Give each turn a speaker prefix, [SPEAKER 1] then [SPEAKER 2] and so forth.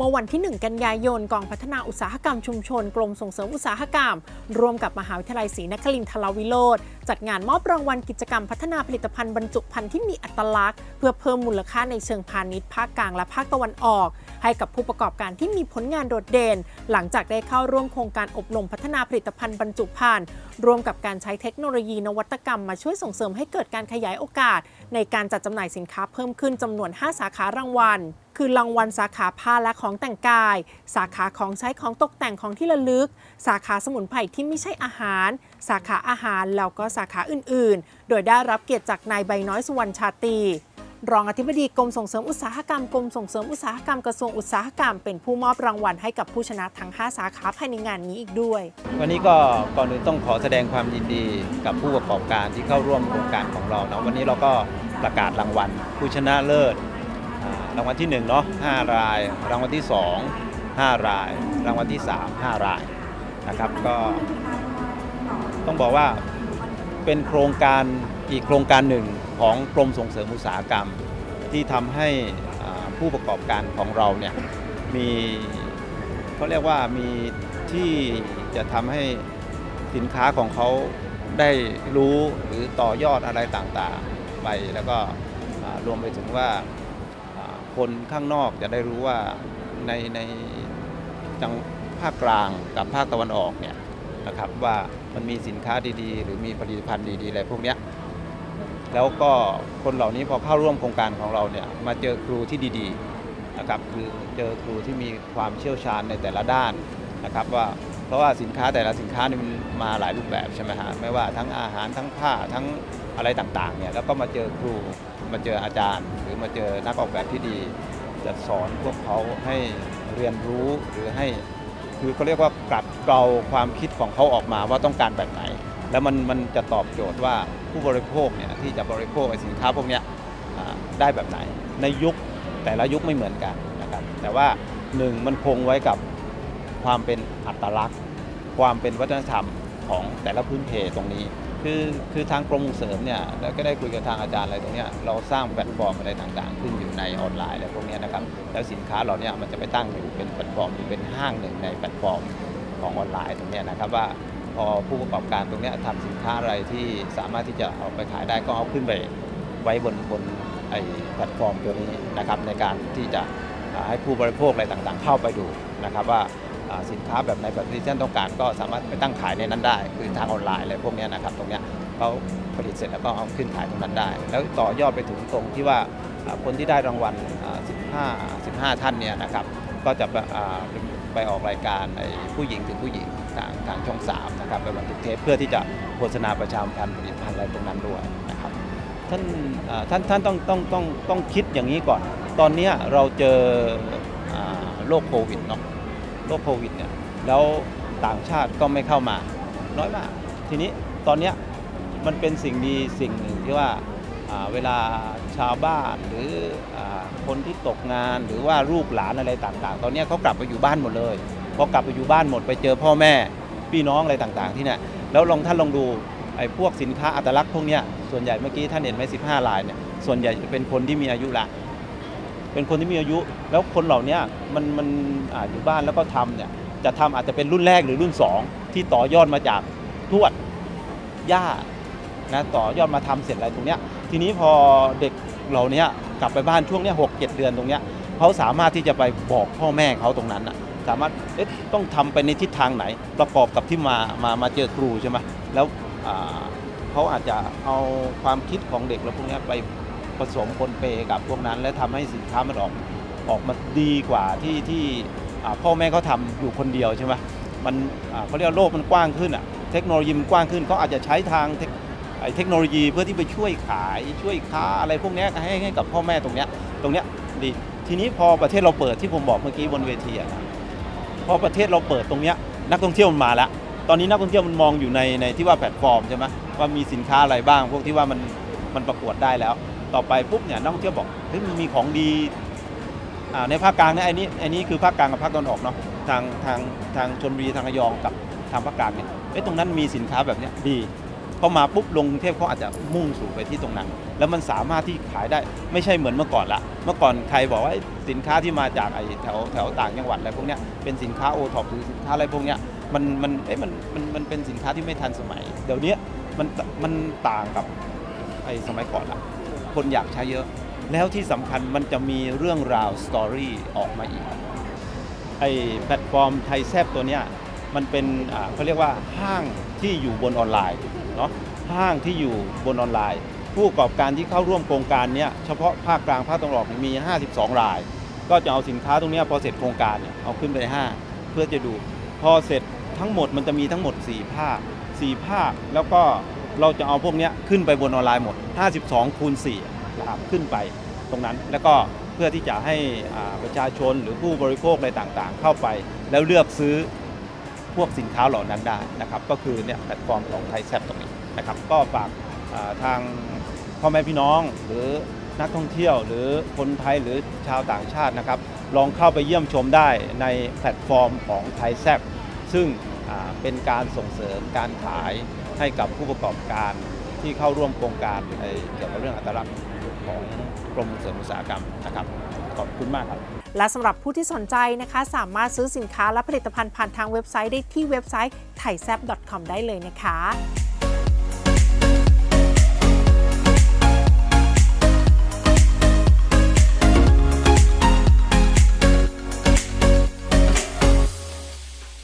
[SPEAKER 1] เมื่อวันที่ 1 กันยายนกองพัฒนาอุตสาหกรรมชุมชน กรมส่งเสริมอุตสาหกรรม ร่วมกับมหาวิทยาลัยศรีนครินทราวิโรธจัดงานมอบรางวัลกิจกรรมพัฒนาผลิตภัณฑ์บรรจุภัณฑ์ที่มีอัตลักษณ์ เพื่อเพิ่มมูลค่าในเชิงพาณิชย์ภาคกลางและภาคตะวันออก ให้กับผู้ประกอบการที่มีผลงานโดดเด่น หลังจากได้เข้าร่วมโครงการอบรมพัฒนาผลิตภัณฑ์บรรจุภัณฑ์ร่วมกับการใช้เทคโนโลยีนวัตกรรมมาช่วยส่งเสริมให้เกิดการขยายโอกาส ในการจัดจำหน่ายสินค้าเพิ่มขึ้นจำนวน 5 สาขารางวัล คือรางวัลสาขาผ้าและของแต่งกาย สาขาของใช้ของตกแต่งของที่ระลึก สาขาสมุนไพรที่ไม่ใช่อาหาร สาขาอาหารแล้วก็สาขาอื่นๆ โดยได้รับเกียรติจากนายใบน้อยสุวรรณชาตรีรองอธิบดีกรมส่งเสริมอุตสาหกรรมกรมส่งเสริมอุตสาหกรรมกระทรวงอุตสาหกรรมเป็นผู้มอบรางวัลให้กับผู้ชนะทั้ง 5 สาขาภายในงานนี้อีกด้วย
[SPEAKER 2] วันนี้ก็ก่อนอื่นต้องขอแสดงความยินดีกับผู้ประกอบการที่เข้าร่วมโครงการของเราเนาะวันนี้เราก็ประกาศรางวัล ผู้ชนะเลิศ รางวัลที่1เนาะ5ราย รางวัลที่ 2 5 ราย รางวัลที่ 3 5 รายนะครับก็ต้องบอกว่าเป็นโครงการอีกโครงการหนึ่งของกรมส่งเสริมอุตสาหกรรม ที่ทำให้ผู้ประกอบการของเราเนี่ยมีเขาเรียกว่ามีที่จะทำให้สินค้าของเขาได้รู้หรือต่อยอดอะไรต่างๆ ไปแล้วก็รวมไปถึงว่า คนข้างนอกจะได้รู้ว่าในในจังภาคกลางกับภาคตะวันออกเนี่ยนะครับว่ามันมีสินค้าดีๆ หรือมีผลิตภัณฑ์ดีๆอะไรพวกเนี้ยแล้วก็คนเหล่านี้พอเข้าร่วมโครงการของเราเนี่ยมาเจอครูที่ดีๆนะครับคือเจอครูที่มีความเชี่ยวชาญในแต่ละด้านนะครับว่าเพราะว่าสินค้าแต่ละสินค้านี่มันมาหลายรูปแบบใช่ไหมฮะไม่ว่าทั้งอาหารทั้งผ้าทั้งอะไรต่างๆเนี่ยแล้วก็มาเจอครูมาเจออาจารย์ หรือมาเจอนักออกแบบที่ดี จะสอนพวกเขาให้เรียนรู้หรือให้ คือเขาเรียกว่ากลัดเกลาความคิดของเขาออกมาว่าต้องการแบบไหน แล้วมันมันจะตอบโจทย์ว่าผู้บริโภคเนี่ยที่จะบริโภคสินค้าพวกนี้ได้แบบไหน ในยุคแต่ละยุคไม่เหมือนกันนะครับแต่ว่าหนึ่งมันคงไว้กับความเป็นอัตลักษณ์ ความเป็นวัฒนธรรมของแต่ละพื้นเพตรงนี้ คือคือทางกรมส่งเสริมเนี่ยแล้วก็ได้คุยกับทางอาจารย์อะไรตรงเนี้ยเราสร้างแพลตฟอร์มอะไรต่างๆ ขึ้นอยู่ในออนไลน์อะไรพวกเนี้ยนะครับแล้วสินค้าเราเนี่ยมันจะไปตั้งอยู่เป็นแพลตฟอร์มหรือเป็นห้างหนึ่งในแพลตฟอร์มของออนไลน์ตรงเนี้ยนะครับว่าพอผู้ประกอบการตรงเนี้ยทำสินค้าอะไรที่สามารถที่จะเอาไปขายได้ก็เอาขึ้นไปไว้บนบนไอ้แพลตฟอร์มตัวนี้นะครับในการที่จะให้ผู้บริโภคอะไรต่างๆ เข้าไปดูนะครับว่า สินค้าแบบไหนแบบที่ท่านต้องการก็สามารถไปตั้งขายในนั้นได้ คือทางออนไลน์อะไรพวกนี้นะครับตรงนี้เขาผลิตเสร็จแล้วก็เอาขึ้นขายตรงนั้นได้ แล้วต่อยอดไปถึงตรงที่ว่าคนที่ได้รางวัล 15 15 ท่านเนี่ยนะครับก็จะไปอ่าไปออกรายการไอ้ผู้หญิงถึงผู้หญิงทางทางช่องสามนะครับไปบันทึกเทปเพื่อที่จะโฆษณาประชาพันธ์ผลิตภัณฑ์อะไรตรงนั้นด้วยนะครับท่านท่านท่านต้องต้องต้องต้องคิดอย่างนี้ก่อน ตอนนี้เราเจอโรคโควิดเนาะ โรคโควิดเนี่ยแล้วต่างชาติก็ไม่เข้ามา น้อยมาก ทีนี้ตอนเนี้ยมันเป็นสิ่งดีสิ่งหนึ่งที่ว่าเวลาชาวบ้านหรืออคนที่ตกงานหรือว่าลูกหลานอะไรต่างๆ ตอนนี้เขากลับไปอยู่บ้านหมดเลยพอกลับไปอยู่บ้านหมดไปเจอพ่อแม่พี่น้องอะไรต่างๆ ที่เนี่ยแล้วลองท่านลองดูไอ้พวกสินค้าอัตลักษณ์พวกเนี้ยส่วนใหญ่เมื่อกี้ท่านเห็นไหม15ลายเนี่ยส่วนใหญ่จะเป็นคนที่มีอายุละ เป็นคนที่มีอายุ แล้วคนเหล่านี้มันมันอาอยู่บ้านแล้วก็ทำเนี่ยจะทำอาจจะเป็นรุ่นแรกหรือรุ่น 2 ที่ต่อยอดมาจากทวดย่านะต่อยอดมาทำเสร็จอะไรตรงเนี้ยทีนี้พอเด็กเหล่านี้กลับไปบ้านช่วงเนี้ยหกเจ็ดเดือนตรงเนี้ยเขาสามารถที่จะไปบอกพ่อแม่เขาตรงนั้นอะสามารถเอ๊ะต้องทำไปในทิศทางไหน ประกอบกับที่มามามาเจอครูใช่ไหมแล้วเขาอาจจะเอาความคิดของเด็กแล้วพวกเนี้ยไป ผสมปนเปกับพวกนั้น และทำให้สินค้ามันออกออกมาดีกว่าที่ที่พ่อแม่เขาทำอยู่คนเดียวใช่ไหมมันเขาเรียกว่าโลกมันกว้างขึ้นอะเทคโนโลยีมันกว้างขึ้นเขาอาจจะใช้ทางเทคไอ้เทคโนโลยีเพื่อที่ไปช่วยขายช่วยค้าอะไรพวกนี้ให้ให้กับพ่อแม่ตรงเนี้ยตรงเนี้ยดีทีนี้พอประเทศเราเปิดที่ผมบอกเมื่อกี้บนเวทีอะนะพอประเทศเราเปิดตรงเนี้ยนักท่องเที่ยวมันมาแล้วตอนนี้นักท่องเที่ยวมันมองอยู่ในในที่ว่าแพลตฟอร์มใช่ไหมว่ามีสินค้าอะไรบ้าง พวกที่ว่ามันมันประกวดได้แล้ว ต่อไปปุ๊บเนี่ยนักท่องเที่ยวบอกเฮ้ยมันมีของดีในภาคกลางเนี่ยไอ้นี้ไอ้นี้คือภาคกลางกับภาคตะวันออกเนาะทางทางทางชนบุรีทางระยองกับทางภาคกลางเนี่ยเอ้ตรงนั้นมีสินค้าแบบเนี้ยดีพอมาปุ๊บลงกรุงเทพเขาอาจจะมุ่งสู่ไปที่ตรงนั้น แล้วมันสามารถที่ขายได้ไม่ใช่เหมือนเมื่อก่อนละ เมื่อก่อนใครบอกว่าสินค้าที่มาจากไอ้แถวแถวต่างจังหวัดอะไรพวกเนี้ยเป็นสินค้าโอท็อปหรือสินค้าอะไรพวกเนี้ยมันมันเอ้ยมันมันมันเป็นสินค้าที่ไม่ทันสมัย เดี๋ยวนี้มันมันต่างกับไอ้สมัยก่อนละ คนอยากใช้เยอะ แล้วที่สำคัญมันจะมีเรื่องราวสตอรี่ออกมาอีกไอ้แพลตฟอร์มไทยแซบตัวเนี้ยมันเป็นเขาเรียกว่าห้างที่อยู่บนออนไลน์เนาะห้างที่อยู่บนออนไลน์ ผู้ประกอบการที่เข้าร่วมโครงการเนี้ยเฉพาะภาคกลางภาคตะวันออกมี 52 ราย ก็จะเอาสินค้าตรงเนี้ยพอเสร็จโครงการเนี่ยเอาขึ้นไปในห้างเพื่อจะดู พอเสร็จทั้งหมดมันจะมีทั้งหมด 4 ภาค 4 ภาคแล้วก็ เราจะเอาพวกนี้ขึ้นไปบนออนไลน์หมด 52 คูณ4นะครับขึ้นไปตรงนั้น แล้วก็เพื่อที่จะให้ประชาชนหรือผู้บริโภคอะไรต่างๆ เข้าไป แล้วเลือกซื้อพวกสินค้าเหล่านั้นได้นะครับ ก็คือเนี่ยแพลตฟอร์มของไทยแซบตรงนี้นะครับ ก็ฝากทางพ่อแม่พี่น้องหรือนักท่องเที่ยวหรือคนไทยหรือชาวต่างชาตินะครับ ลองเข้าไปเยี่ยมชมได้ในแพลตฟอร์มของไทยแซบซึ่งเป็นการส่งเสริมการขาย ให้กับผู้ประกอบการที่เข้าร่วมโครงการเกี่ยวกับเรื่องอัตลักษณ์ของกรมเสริมอุตสาหกรรมนะครับขอบคุณมากครับ
[SPEAKER 1] และสำหรับผู้ที่สนใจนะคะ สามารถซื้อสินค้าและผลิตภัณฑ์ผ่านทางเว็บไซต์ได้ที่เว็บไซต์ thaisap.com ได้เลยนะคะ